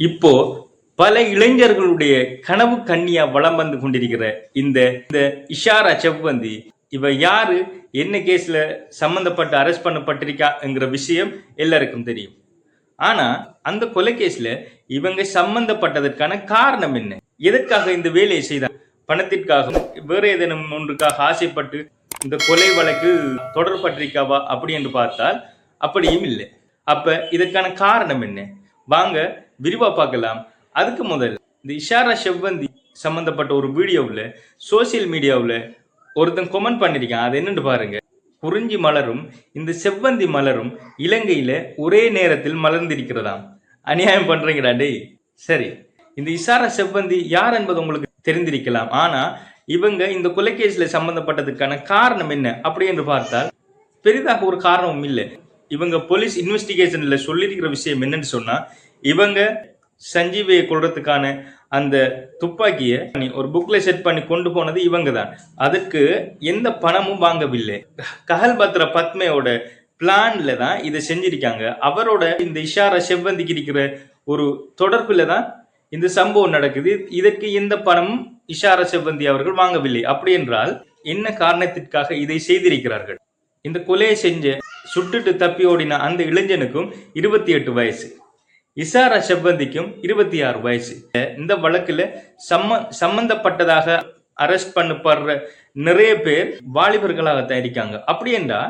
இப்போ பல இளைஞர்களுடைய கனவு கண்ணியா வளம் வந்து கொண்டிருக்கிற இந்த இந்த இஷாரா செவ்வந்தி இவ யாரு என்ன கேஸ்ல சம்பந்தப்பட்டு அரெஸ்ட் பண்ணப்பட்டிருக்காங்கிற விஷயம் எல்லாருக்கும் தெரியும். ஆனா அந்த கொலை கேஸ்ல இவங்க சம்பந்தப்பட்டதற்கான காரணம் என்ன? எதற்காக இந்த வேலையை செய்தார் பணத்திற்காக வேற ஏதேனும் ஒன்றுக்காக ஆசைப்பட்டு இந்த கொலை வழக்கு தொடர்பட்டிருக்காவா அப்படி என்று பார்த்தால் அப்படியும் இல்லை. அப்ப இதற்கான காரணம் என்ன? வாங்க விரிவா பார்க்கலாம். அதுக்கு முதல் இந்த இஷாரா செவ்வந்தி சம்பந்தப்பட்ட ஒரு வீடியோவில் சோசியல் மீடியாவில் ஒருத்தன் கொமெண்ட் பண்ணியிருக்கான் அது என்னன்னு பாருங்க. குறிஞ்சி மலரும் இந்த செவ்வந்தி மலரும் இலங்கையில ஒரே நேரத்தில் மலர்ந்திருக்கிறதாம். அநியாயம் பண்ணுறீங்கடா டேய். சரி இந்த இசாரா செவ்வந்தி யார் என்பது உங்களுக்கு தெரிந்திருக்கலாம். ஆனால் இவங்க இந்த கொலைகேஸில் சம்பந்தப்பட்டதுக்கான காரணம் என்ன அப்படி என்று பார்த்தால் பெரிதாக ஒரு காரணமும் இல்லை. இவங்க போலீஸ் இன்வெஸ்டிகேஷனில் சொல்லியிருக்கிற விஷயம் என்னன்னு சொன்னால் இவங்க சஞ்சீவியை கொள்றதுக்கான அந்த துப்பாக்கியை ஒரு புக்ல செட் பண்ணி கொண்டு போனது இவங்க தான் அதுக்கு எந்த பணமும் வாங்கவில்லை. கஹல் பத்ர பத்மையோட பிளான்ல தான் இதை செஞ்சிருக்காங்க. அவரோட இந்த இஷாரா செவ்வந்திக்கு இருக்கிற ஒரு தொடர்புல தான் இந்த சம்பவம் நடக்குது. இதற்கு எந்த பணமும் இஷாரா செவ்வந்தி அவர்கள் வாங்கவில்லை. அப்படி என்றால் என்ன காரணத்திற்காக இதை செய்திருக்கிறார்கள்? இந்த கொலையை செஞ்ச சுட்டுட்டு தப்பி ஓடின அந்த இளைஞனுக்கும் இருபத்தி எட்டு வயசு. இசாரா செவ்வந்திக்கும் இருபத்தி ஆறு வயசு. இந்த வழக்குல சம்ம சம்பந்தப்பட்டதாக அரெஸ்ட் பண்ணப்படுற நிறைய பேர் வாலிபர்களாகத்தான் இருக்காங்க அப்படி என்றா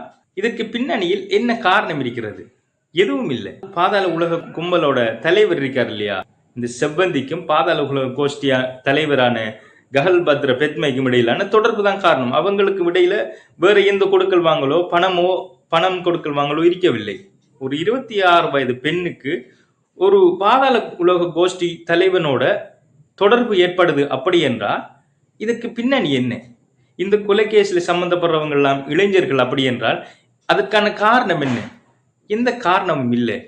இதற்கு பின்னணியில் என்ன காரணம் இருக்கிறது? எதுவும் இல்லை. பாதாள உலக கும்பலோட தலைவர் இருக்கார் இல்லையா? இந்த செவ்வந்திக்கும் பாதாள உலக கோஷ்டியா தலைவரான கஹல் பத்ர பெத்மைக்கும் இடையிலான தொடர்பு தான் காரணம். அவங்களுக்கு இடையில வேற எந்த கொடுக்கல் வாங்கலோ பணமோ பணம் கொடுக்கல் வாங்கலோ இருக்கவில்லை. ஒரு இருபத்தி ஆறு வயது பெண்ணுக்கு ஒரு பாதாள உலக கோஷ்டி தலைவனோட தொடர்பு ஏற்படுது அப்படி என்றால் இதுக்கு பின்னணி என்ன? இந்த கொலைகேஸில் சம்மந்தப்படுறவங்கள்லாம் இளைஞர்கள் அப்படி என்றால் அதற்கான காரணம் என்ன? எந்த காரணமும் இல்லை.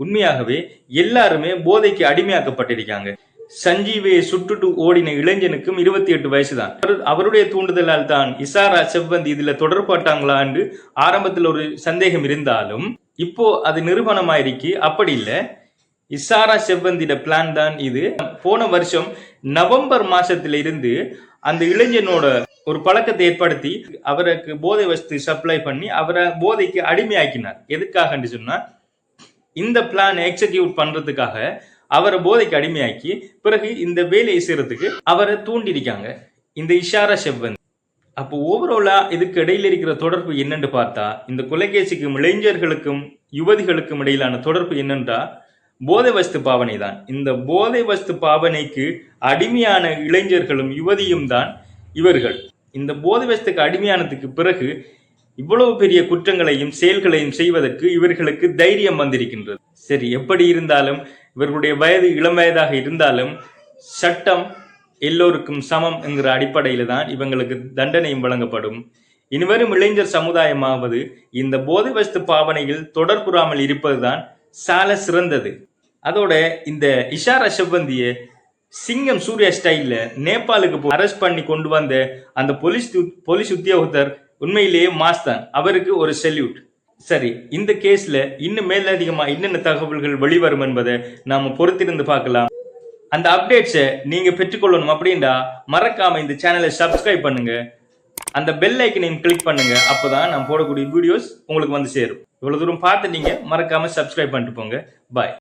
உண்மையாகவே எல்லாருமே போதைக்கு அடிமையாக்கப்பட்டிருக்காங்க. சஞ்சீவியை சுட்டுட்டு ஓடின இளைஞனுக்கும் இருபத்தி எட்டு வயசு தான் அவருடைய தூண்டுதலால் தான் இசாரா செவ்வந்தி இதுல தொடர்பட்டாங்களா என்று ஆரம்பத்தில் ஒரு சந்தேகம் இருந்தாலும் இப்போ அது நிறுவனமாயிருக்கு அப்படி இல்லை. இசாரா செவ்வந்திட பிளான் தான் இது. போன வருஷம் நவம்பர் மாசத்துல இருந்து அந்த இளைஞனோட ஒரு பழக்கத்தை ஏற்படுத்தி அவருக்கு போதை வஸ்து சப்ளை பண்ணி அவரை போதைக்கு அடிமையாக்கினார். எதுக்காக சொன்னா இந்த பிளான் எக்ஸிக்யூட் பண்றதுக்காக அவரை போதைக்கு அடிமையாக்கி பிறகு இந்த வேலையை செய்யறதுக்கு அவரை தூண்டிருக்காங்க இந்த இஷாரா செவ்வந்தி. அப்போ ஓவராலா இதுக்கு இடையில இருக்கிற தொடர்பு என்னன்னு பார்த்தா இந்த கொலைகேசிக்கும் இளைஞர்களுக்கும் யுவதிகளுக்கும் இடையிலான தொடர்பு என்னன்றா போதை வஸ்து பாவனை தான் இந்த போதை வஸ்து பாவனைக்கு அடிமையான இளைஞர்களும் யுவதியும் தான் இவர்கள். இந்த போதை வஸ்துக்கு அடிமையானதுக்கு பிறகு இவ்வளவு பெரிய குற்றங்களையும் செயல்களையும் செய்வதற்கு இவர்களுக்கு தைரியம் வந்திருக்கின்றது. சரி எப்படி இருந்தாலும் இவர்களுடைய வயது இளம் வயதாக இருந்தாலும் சட்டம் எல்லோருக்கும் சமம் என்கிற அடிப்படையில் தான் இவங்களுக்கு தண்டனையும் வழங்கப்படும். இனிவரும் இளைஞர் சமுதாயமாவது இந்த போதை வஸ்து பாவனையில் தொடர்புறாமல் இருப்பதுதான் சால சிறந்தது. அதோட இந்த இஷாரா செவ்வந்தியை சிங்கம் சூர்யா ஸ்டைலில் நேபாளுக்கு அரெஸ்ட் பண்ணி கொண்டு வந்த அந்த போலீஸ் போலீஸ் உத்தியோகத்தர் உண்மையிலேயே மாஸ் தான் அவருக்கு ஒரு செல்யூட் சரி இந்த கேஸ்ல இன்னும் மேலதிகமா என்னென்ன தகவல்கள் வெளிவரும் என்பதை நாம பொறுத்திருந்து பார்க்கலாம். அந்த அப்டேட்ஸை நீங்க பெற்றுக்கொள்ளணும் அப்படின்னா மறக்காம இந்த சேனலை சப்ஸ்கிரைப் பண்ணுங்க. அந்த பெல் ஐக்கனையும் கிளிக் பண்ணுங்க. அப்பதான் நான் போடக்கூடிய வீடியோஸ் உங்களுக்கு வந்து சேரும். இவ்வளவு தூரம் பார்த்துட்டீங்க. மறக்காம சப்ஸ்கிரைப் பண்ணிட்டு போங்க. பாய்